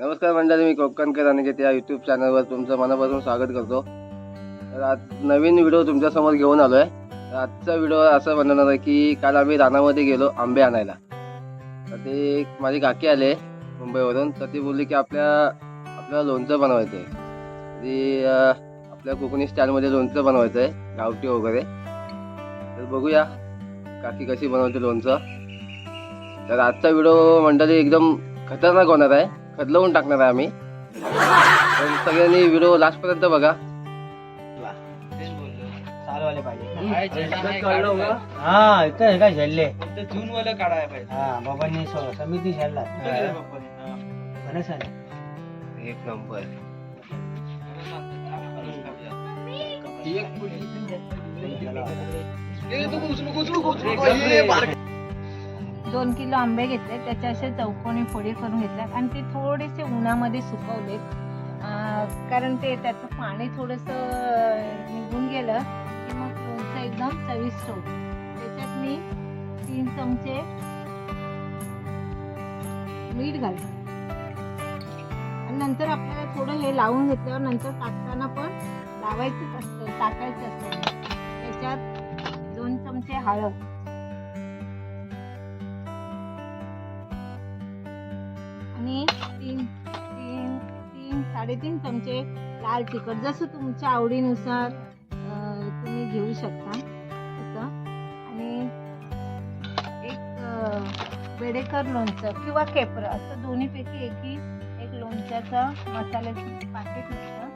नमस्कार मंडळी मी कोकणकर आणि त्या यूट्यूब चॅनलवर तुमचं मनापासून स्वागत करतो. तर आज नवीन व्हिडिओ तुमच्यासमोर घेऊन आलो आहे तर आजचा व्हिडिओ असं बनवणार आहे की काल आम्ही रानामध्ये गेलो आंबे आणायला. तर ते माझे माझी काकी आले मुंबईवरून. तर ती बोलली की आपल्या आपल्याला लोणचं बनवायचं आहे ती आपल्या कोकणी स्टाईलमध्ये लोणचं बनवायचं आहे गावठी वगैरे. तर बघूया काकी कशी बनवते लोणचं. तर आजचा व्हिडिओ मंडळी एकदम खतरनाक होणार आहे. खदलवून टाकणार आहे आम्ही. तर सगळ्यांनी व्हिडिओ लास्टपर्यंत बघा. हा इथं हे काय झेलले? जून वाला काढायला पाहिजे हा बाबांनी स- समिती झेलला. सांग एक नंबर. दोन किलो आंबे घेतले त्याच्या असे चौकोनी फोडी करून घेतल्यात आणि ते थोडेसे उन्हामध्ये सुकवलेत कारण ते त्याचं पाणी थोडंसं निघून गेलं की मग लोणचं एकदम चविष्ट होतं. त्याच्यात मी तीन चमचे मीठ घालते. आणि नंतर आपल्याला थोडं हे लावून घेतल्यावर नंतर टाकताना पण लावायचंच असतं टाकायचं असतं. त्याच्यात दोन चमचे हळद. साडेतीन चमचे लाल तिखट जसं तुमच्या आवडीनुसार तुम्ही घेऊ शकता. तसं. आणि एक वेडेकर बेडेकर लोणचं किंवा केपर असं दोन्हीपैकी एकी एक लोणच्याचं मसाल्याचं पाकिट असतं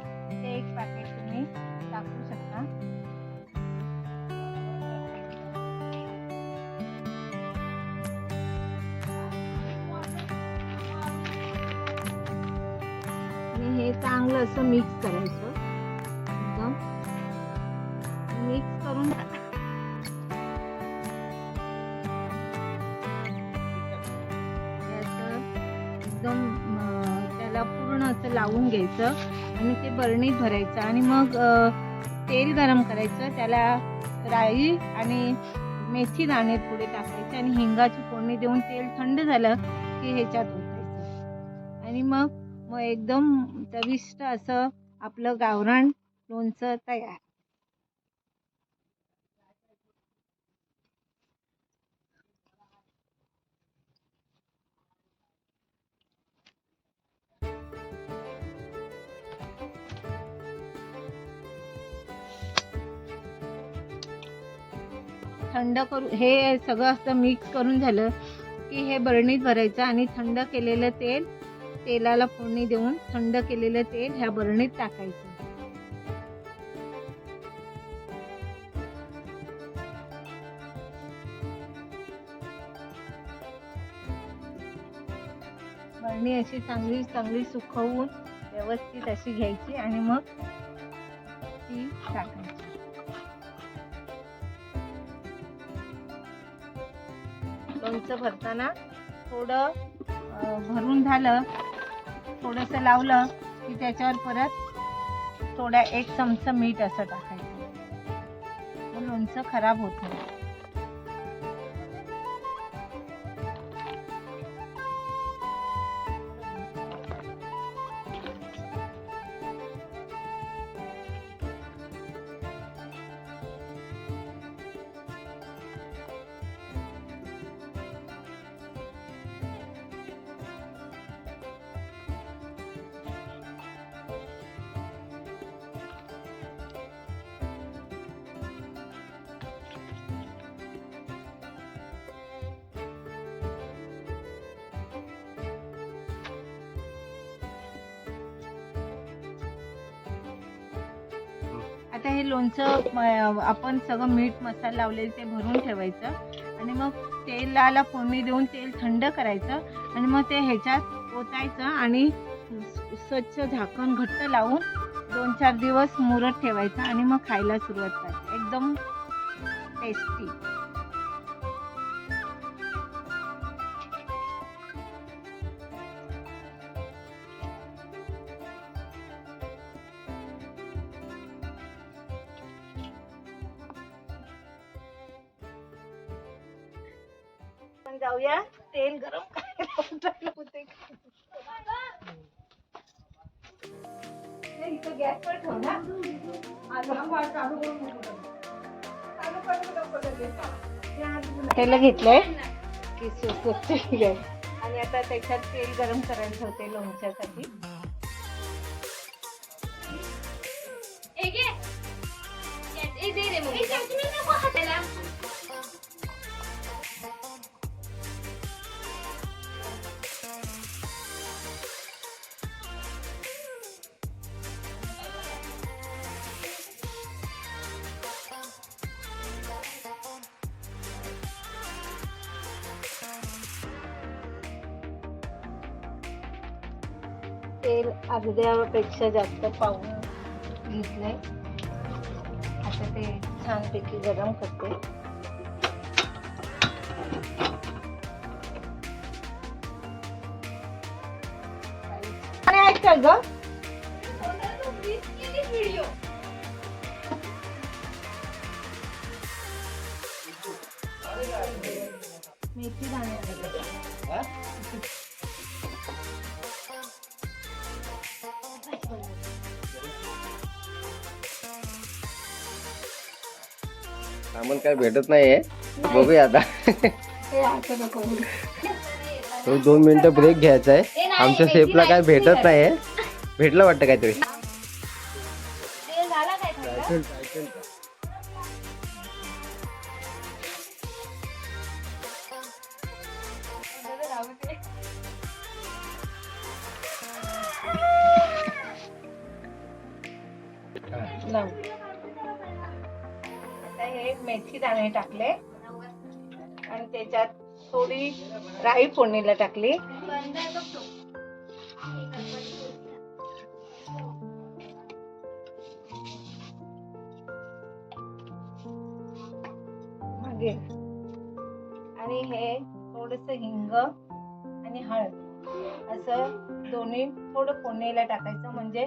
ते एक पॅकेट तुम्ही टाकू शकता. हे चांगलं असं मिक्स करायचं. एकदम. मिक्स करून एकदम त्याला पूर्ण असं लावून घ्यायचं आणि ते बरणीत भरायचं आणि मग तेल गरम करायचं. त्याला राई आणि मेथी दाणे थोडे टाकायचे आणि हिंगाची फोडणी देऊन तेल थंड झालं की ह्याच्यात ओतायचं. आणि मग मग एकदम चविष्ट असं आपलं गावरान लोणचं तयार. थंड करू हे सगळं असं मिक्स करून झालं की हे बरणीत भरायचं आणि थंड केलेलं तेल तेलाला फोडणी देऊन थंड केलेलं तेल ह्या बरणीत टाकायचं. बरणी अशी चांगली चांगली सुकवून व्यवस्थित अशी घ्यायची आणि मग ती टाकायची. लोणचं भरताना थोडं भरून झालं थोडंसं लावलं की त्याच्यावर परत थोडा एक चमचा मीठ असं टाकायचं. लोणचं खराब होत नाही. आता हे लोणचं आपण सगळं मीठ मसाला लावलेलं ते भरून ठेवायचं. आणि मग तेलाला फोडणी देऊन तेल थंड करायचं. आणि मग ते ह्याच्यात ओतायचं आणि स्वच्छ झाकण घट्ट लावून दोन चार दिवस मुरत ठेवायचं आणि मग खायला सुरुवात करायची. एकदम टेस्टी आम्ही जाऊया. तेल गरम करायला होते. इथं घेतलंय. की आणि आता त्याच्यात तेल गरम करायचं होते लोणच्यासाठी. तेल अर्ध्यापेक्षा जास्त पाहून घेतलंय. आता ते छानपैकी गरम करते. आणि ग? मेथी दाणे सामान काय भेटत नाहीये. बघूया आता. तो दोन मिनिटं ब्रेक घ्यायचा आहे. आमच्या शेफला काय भेटत नाहीये. भेटलं वाटतं काहीतरी. लाव. आता हे मेथी दाणे टाकले. आणि त्याच्यात थोडी राई फोडणीला टाकली. मागे. आणि हे थोडस हिंग आणि हळद. असं दोन्ही थोडं फोडणीला टाकायचं म्हणजे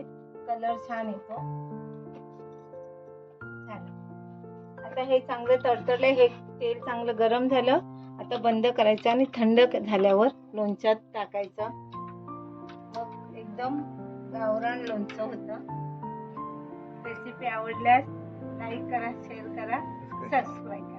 कलर छान येतो. आता हे चांगलं तडतडले हे तेल चांगलं गरम झालं. आता बंद करायचं आणि थंड झाल्यावर लोणच्यात टाकायचं. मग एकदम गावरान लोणचं होतं. रेसिपी आवडल्यास लाईक करा शेअर करा सबस्क्राईब करा.